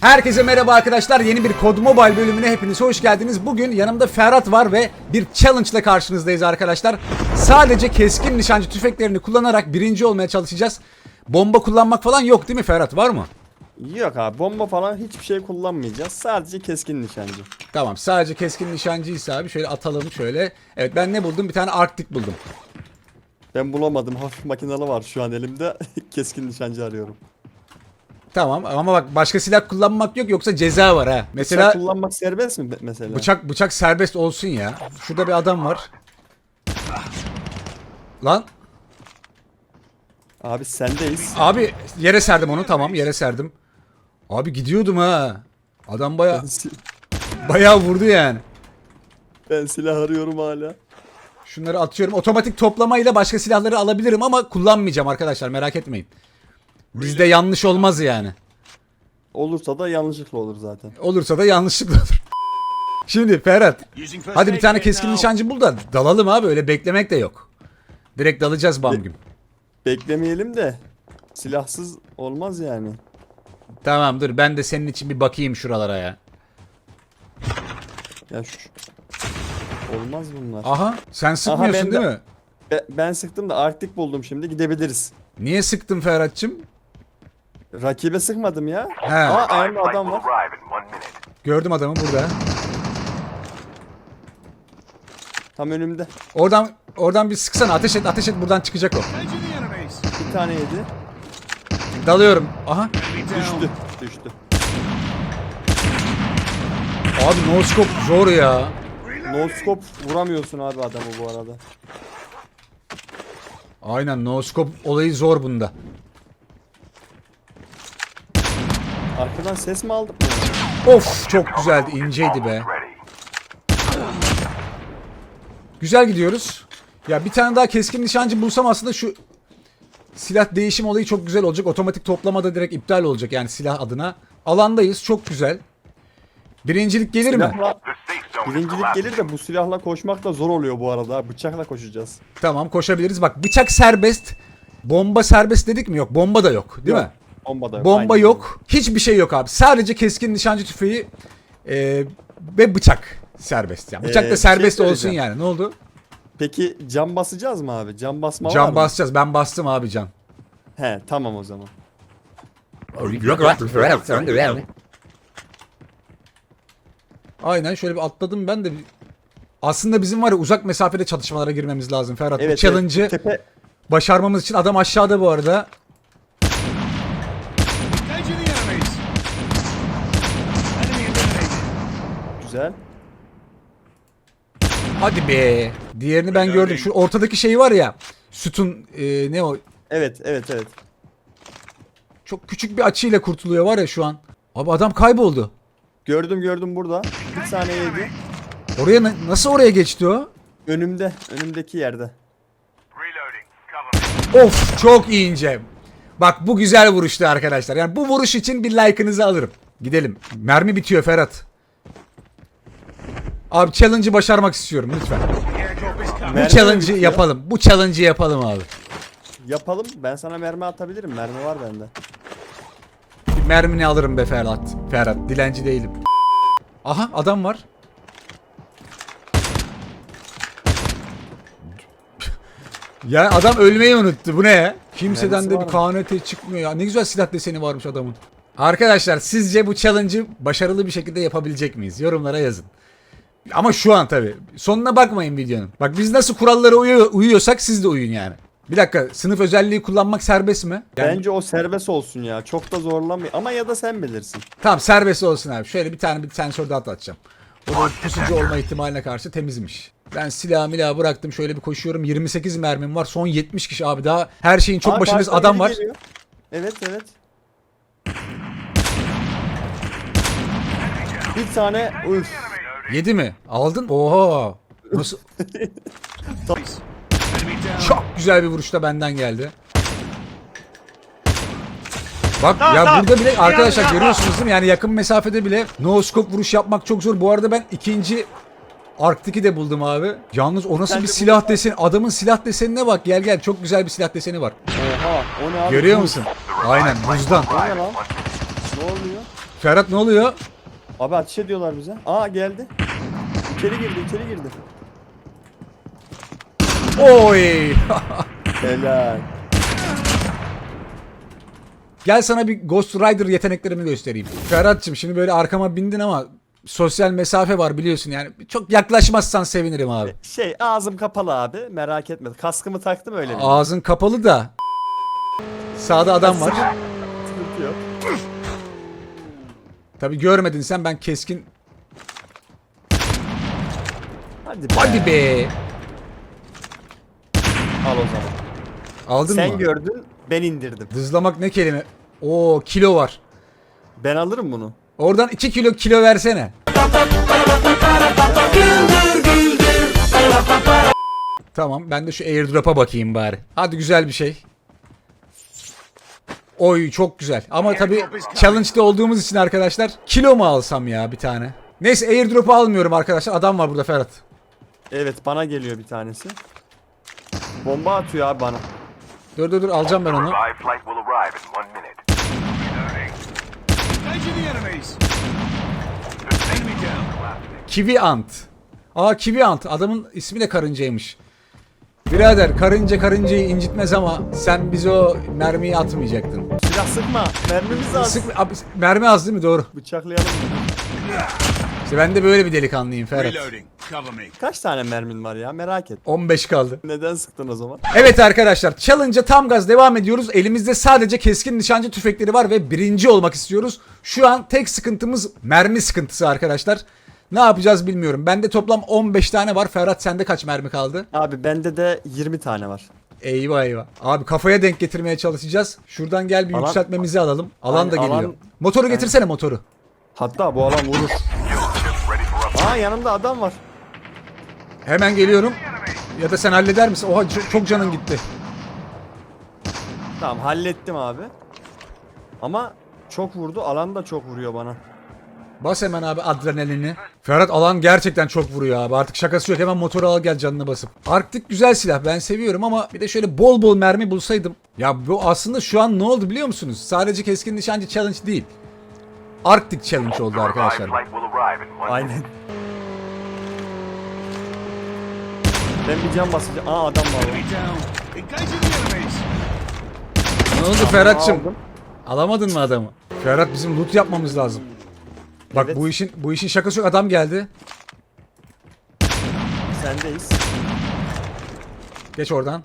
Herkese merhaba arkadaşlar. Yeni bir Kod Mobile bölümüne hepiniz hoş geldiniz. Bugün yanımda Ferhat var ve bir challenge ile karşınızdayız arkadaşlar. Sadece keskin nişancı tüfeklerini kullanarak birinci olmaya çalışacağız. Bomba kullanmak falan yok değil mi Ferhat? Var mı? Yok abi bomba falan hiçbir şey kullanmayacağız. Sadece keskin nişancı. Tamam sadece keskin nişancıysa abi şöyle atalım şöyle. Evet ben ne buldum? Bir tane Arktik buldum. Ben bulamadım. Hafif makinalı var şu an elimde. keskin nişancı arıyorum. Tamam ama bak başka silah kullanmak yok yoksa ceza var ha. Mesela Bıçak kullanmak serbest mi mesela? bıçak bıçak serbest olsun ya. Şurada bir adam var. Lan Abi sendeyiz. Abi yere serdim onu tamam yere serdim. Abi gidiyordum ha. Adam baya bayağı vurdu yani. ben silah arıyorum hala. Şunları atıyorum. Otomatik toplamayla başka silahları alabilirim ama kullanmayacağım arkadaşlar merak etmeyin. Bizde yanlış olmaz yani. Olursa da yanlışlıkla olur zaten. Olursa da yanlışlıkla olur. Şimdi Ferhat. Hadi bir tane keskin nişancı bul da dalalım abi öyle beklemek de yok. Direkt dalacağız bam güm. Beklemeyelim de silahsız olmaz yani. Tamam dur ben de senin için bir bakayım şuralara ya. Ya şu... Olmaz bunlar. Aha sen sıkmıyorsun ben de- değil mi? Be- ben sıktım da Arktik buldum şimdi gidebiliriz. Niye sıktın Ferhat'cığım? Rakibe sıkmadım ya. He. Aa ayağımda adam var. Gördüm adamı burada. Tam önümde. Oradan oradan bir sıksana ateş et ateş et buradan çıkacak o. Bir tane yedi. Dalıyorum. Aha. Düştü. Düştü. Abi no scope zor ya. No scope vuramıyorsun abi adamı bu arada. Aynen no scope olayı zor bunda. Arkadan ses mi aldım? Of çok güzeldi inceydi be. Güzel gidiyoruz. Ya bir tane daha keskin nişancı bulsam aslında şu silah değişim olayı çok güzel olacak. Otomatik toplama da direkt iptal olacak yani silah adına. Alandayız çok güzel. Birincilik gelir mi? Silahla, birincilik gelir de bu silahla koşmak da zor oluyor bu arada. Bıçakla koşacağız. Tamam koşabiliriz. Bak bıçak serbest. Bomba serbest dedik mi? Yok. Bomba da yok. Değil mi? Bomba da yok. Bomba aynen. yok. Hiçbir şey yok abi. Sadece keskin nişancı tüfeği e, ve bıçak serbest. Yani bıçak Ee, da serbest şey olsun söyleyeceğim. yani. Ne oldu? Peki cam basacağız mı abi? Cam basma var Can mı? basacağız. Ben bastım abi can. He tamam o zaman. Aynen şöyle bir atladım ben de. Aslında bizim var ya uzak mesafede çatışmalara girmemiz lazım Ferhat. Evet. bu challenge'ı evet. Tepe başarmamız için adam aşağıda bu arada. Güzel. Hadi be. Diğerini ben gördüm. Şu ortadaki şey var ya. Sütun e, ne o? Evet evet evet. Çok küçük bir açıyla kurtuluyor var ya şu an. Abi adam kayboldu. Gördüm gördüm burada. Bir saniye yedi. Oraya na- nasıl oraya geçti o? Önümde. Önümdeki yerde. Of çok ince. Bak bu güzel vuruştu arkadaşlar. Yani bu vuruş için bir like'ınızı alırım. Gidelim. Mermi bitiyor Ferhat. Abi challenge'ı başarmak istiyorum lütfen. Bu challenge'ı yapalım. Bu challenge'ı yapalım abi. Yapalım. Ben sana mermi atabilirim. Mermi var bende. Bir mermini alırım be Ferhat. Ferhat dilenci değilim. Aha adam var. ya adam ölmeyi unuttu. Bu ne ya? Kimseden de bir? KNT çıkmıyor ya. Ne güzel silah deseni varmış adamın. Arkadaşlar sizce bu challenge'ı başarılı bir şekilde yapabilecek miyiz? Yorumlara yazın. Ama şu an tabi. Sonuna bakmayın videonun. Bak biz nasıl kurallara uyu- uyuyorsak siz de uyun yani. Bir dakika sınıf özelliği kullanmak serbest mi? Yani- Bence o serbest olsun ya. Çok da zorlamayın. Ama ya da sen bilirsin. Tamam serbest olsun abi. Şöyle bir tane bir sensör daha atlatacağım. O da pusucu olma ihtimaline karşı temizmiş. Ben silah milah bıraktım. Şöyle bir koşuyorum. 28 mermim var. Son 70 kişi abi daha. Her şeyin çok başındayız. karşıdan Adam var. geliyor. Evet evet. Bir tane üf. Yedi mi? Aldın? Oha. Nasıl? Çok güzel bir vuruş da benden geldi. Bak ya burada bile arkadaşlar görüyorsunuz değil mi? Yani yakın mesafede bile no scope vuruş yapmak çok zor. Bu arada ben ikinci Arktik'i de buldum abi. Yalnız o nasıl bir de silah deseni? Adamın silah desenine bak. Gel gel çok güzel bir silah deseni var. Oha o ne abi? Görüyor musun? Aynen buzdan. Ne oluyor? Ferhat ne oluyor? Abi ateş ediyorlar bize. Aa geldi. İçeri girdi içeri girdi. Oy! Helal. Gel sana bir Ghost Rider yeteneklerimi göstereyim. Ferhat'cığım şimdi böyle arkama bindin ama sosyal mesafe var biliyorsun yani. Çok yaklaşmazsan sevinirim abi. Şey ağzım kapalı abi merak etme. Kaskımı taktım öyle. Ağzın kapalı da. Sağda adam var. Tabi görmedin sen ben keskin. Hadi be. Hadi be. Al o zaman. Aldın Sen mı? gördün ben indirdim. Dızlamak ne kelime? Oo kilo var. Ben alırım bunu. Oradan 2 kilo kilo versene. Tamam ben de şu airdrop'a bakayım bari. Hadi güzel bir şey. Oy çok güzel. Ama tabi challenge'da olduğumuz için arkadaşlar kilo mu alsam ya bir tane? Neyse airdrop'u almıyorum arkadaşlar. Adam var burada Ferhat. Evet bana geliyor bir tanesi. Bomba atıyor abi bana. Dur dur dur alacağım ben onu. Kiwi Ant. Aa Kiwi Ant. Adamın ismi de karıncaymış. Birader karınca karıncayı incitmez ama sen bize o mermiyi atmayacaktın. Silah sıkma. Mermimiz az. Sık, abi, mermi az değil mi? Doğru. Bıçaklayalım. mı? İşte ben de böyle bir delikanlıyım Ferhat. Kaç tane mermin var ya merak et. 15 kaldı. Neden sıktın o zaman? Evet arkadaşlar challenge'a tam gaz devam ediyoruz. Elimizde sadece keskin nişancı tüfekleri var ve birinci olmak istiyoruz. Şu an tek sıkıntımız mermi sıkıntısı arkadaşlar. Ne yapacağız bilmiyorum. Bende toplam 15 tane var. Ferhat sende kaç mermi kaldı? Abi bende de 20 tane var. Eyvah eyvah. Abi kafaya denk getirmeye çalışacağız. Şuradan gel bir Alan- yükseltmemizi alalım. Alan da Aynen, geliyor. alan- Motoru getirsene motoru. Hatta bu alan vurur. Aa yanımda adam var. Hemen geliyorum. Ya da sen halleder misin? Oha çok, çok canın gitti. Tamam hallettim abi. Ama çok vurdu. Alan da çok vuruyor bana. Bas hemen abi adrenalini. Ferhat alan gerçekten çok vuruyor abi. Artık şakası yok. Hemen motoru al gel canını basıp. Arktik güzel silah. Ben seviyorum ama bir de şöyle bol bol mermi bulsaydım. Ya bu aslında şu an ne oldu biliyor musunuz? Sadece keskin nişancı challenge değil. Arktik challenge oldu arkadaşlar. Aynen. Ben bir cam basacağım. Aa adam var. Ne oldu Ferhat'cığım? Aldım. Alamadın mı adamı? Ferhat bizim loot yapmamız lazım. Bak Evet. bu işin bu işin şakası yok. Adam geldi. Sendeyiz. Geç oradan.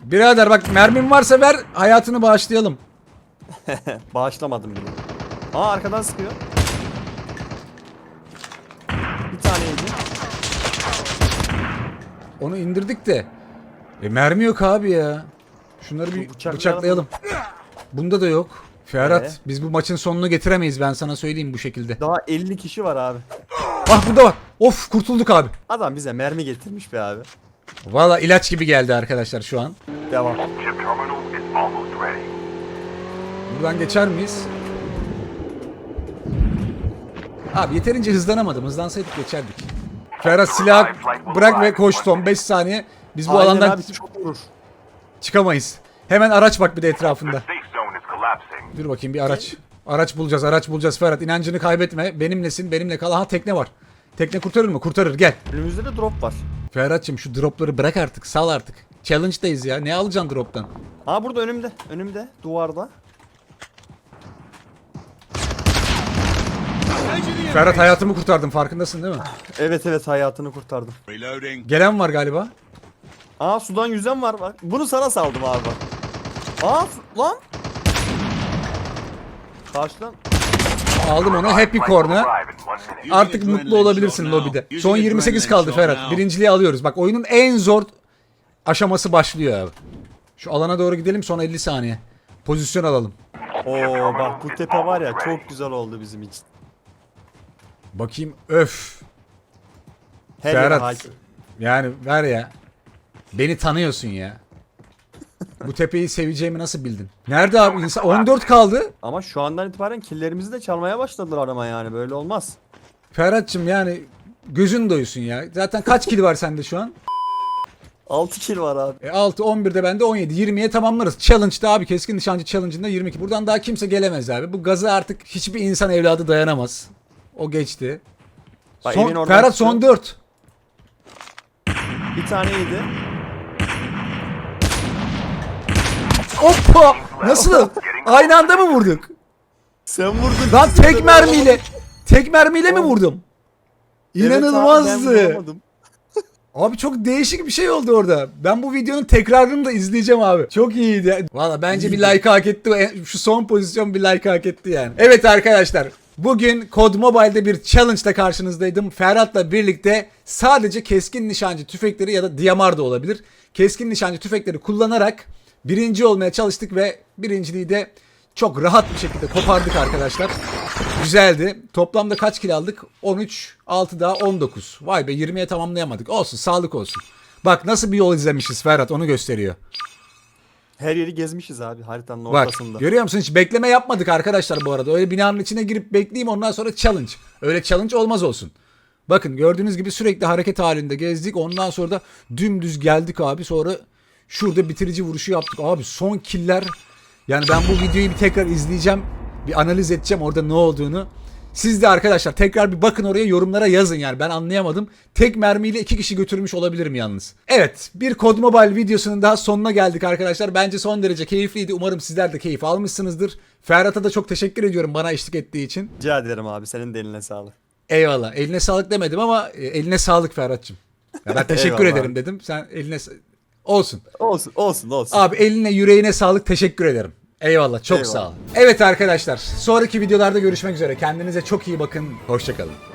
Birader bak mermin varsa ver hayatını bağışlayalım. Bağışlamadım bile. Aa arkadan sıkıyor. Bir tane yedi. Onu indirdik de. E mermi yok abi ya. Şunları bir Bıçaklayalım. bıçaklayalım. Bunda da yok. Ferhat Ee? biz bu maçın sonunu getiremeyiz ben sana söyleyeyim bu şekilde. Daha 50 kişi var abi. Ah burada var. Of kurtulduk abi. Adam bize mermi getirmiş be abi. Valla ilaç gibi geldi arkadaşlar şu an. Devam. Chip terminal is almost ready. Buradan geçer miyiz? Abi yeterince hızlanamadım. Hızlansaydık geçerdik. Ferhat silah bırak ve koş son 5 saniye. Biz bu Aynen alandan abi çok vurur. Çıkamayız. Hemen araç bak bir de etrafında. Dur bakayım bir araç. Araç bulacağız, araç bulacağız Ferhat. İnancını kaybetme. Benimlesin, benimle kal. Aha tekne var. Tekne kurtarır mı? Kurtarır. Gel. Önümüzde de drop var. Ferhat'cığım şu dropları bırak artık. Sal artık. Challenge'dayız ya. Ne alacaksın drop'tan? Aa burada önümde. Önümde. Duvarda. Ferhat hayatımı kurtardın farkındasın değil mi? Evet evet hayatını kurtardım. Gelen var galiba. Aa sudan yüzen var bak. Bunu sana saldım abi bak. Aa su- lan. Karşıdan. Aldım onu. Happy Corner. Artık mutlu olabilirsin lobide. Son 28 kaldı Ferhat. Birinciliği alıyoruz. Bak oyunun en zor aşaması başlıyor abi. Şu alana doğru gidelim son 50 saniye. Pozisyon alalım. Oo bak bu tepe var ya çok güzel oldu bizim için. Bakayım öf. Her Ferhat. hakim. Yani ver ya. Beni tanıyorsun ya. Bu tepeyi seveceğimi nasıl bildin? Nerede abi insan? 14 kaldı. Ama şu andan itibaren killerimizi de çalmaya başladılar ama yani böyle olmaz. Ferhat'cığım yani gözün doysun ya. Zaten kaç kill var sende şu an? 6 kill var abi. E 6, 11'de bende 17. 20'ye tamamlarız. Challenge'da abi keskin nişancı challenge'ında 22. Buradan daha kimse gelemez abi. Bu gaza artık hiçbir insan evladı dayanamaz. O geçti. Bak, Son, Ferhat son 4. Bir tane yedi. Hoppa! Nasıl? Aynı anda mı vurduk? Sen vurdun. Lan tek mermiyle. Tek mermiyle mi vurdum? Evet abi, İnanılmazdı. Abi çok değişik bir şey oldu orada. Ben bu videonun tekrarını da izleyeceğim abi. Çok iyiydi. Valla bence bir like hak etti. E, Şu son pozisyon bir like hak etti yani. Evet arkadaşlar. Bugün Code Mobile'de bir challenge ile karşınızdaydım. Ferhat'la birlikte sadece keskin nişancı tüfekleri ya da DMR da olabilir. Keskin nişancı tüfekleri kullanarak birinci olmaya çalıştık ve birinciliği de çok rahat bir şekilde kopardık arkadaşlar. Güzeldi. Toplamda kaç kill aldık? 13, 6 daha 19. Vay be 20'ye tamamlayamadık. Olsun sağlık olsun. Bak nasıl bir yol izlemişiz Ferhat onu gösteriyor. Her yeri gezmişiz abi haritanın Bak ortasında. görüyor musun hiç bekleme yapmadık arkadaşlar bu arada. Öyle binanın içine girip bekleyeyim ondan sonra challenge. Öyle challenge olmaz olsun. Bakın gördüğünüz gibi sürekli hareket halinde gezdik. Ondan sonra da dümdüz geldik abi. Sonra şurada bitirici vuruşu yaptık. Abi son killer. Yani ben bu videoyu bir tekrar izleyeceğim. Bir analiz edeceğim orada ne olduğunu. Siz de arkadaşlar tekrar bir bakın oraya yorumlara yazın yani ben anlayamadım. Tek mermiyle iki kişi götürmüş olabilirim yalnız. Evet bir Code Mobile videosunun daha sonuna geldik arkadaşlar. Bence son derece keyifliydi. Umarım sizler de keyif almışsınızdır. Ferhat'a da çok teşekkür ediyorum bana eşlik ettiği için. Rica ederim abi senin de eline sağlık. Eyvallah. Eline sağlık demedim ama e, eline sağlık Ferhat'cığım. Ya ben teşekkür ederim abi. dedim. Sen eline olsun. Olsun olsun olsun. Abi eline yüreğine sağlık teşekkür ederim. Eyvallah çok Eyvallah. sağ ol. Evet arkadaşlar sonraki videolarda görüşmek üzere. Kendinize çok iyi bakın. Hoşçakalın.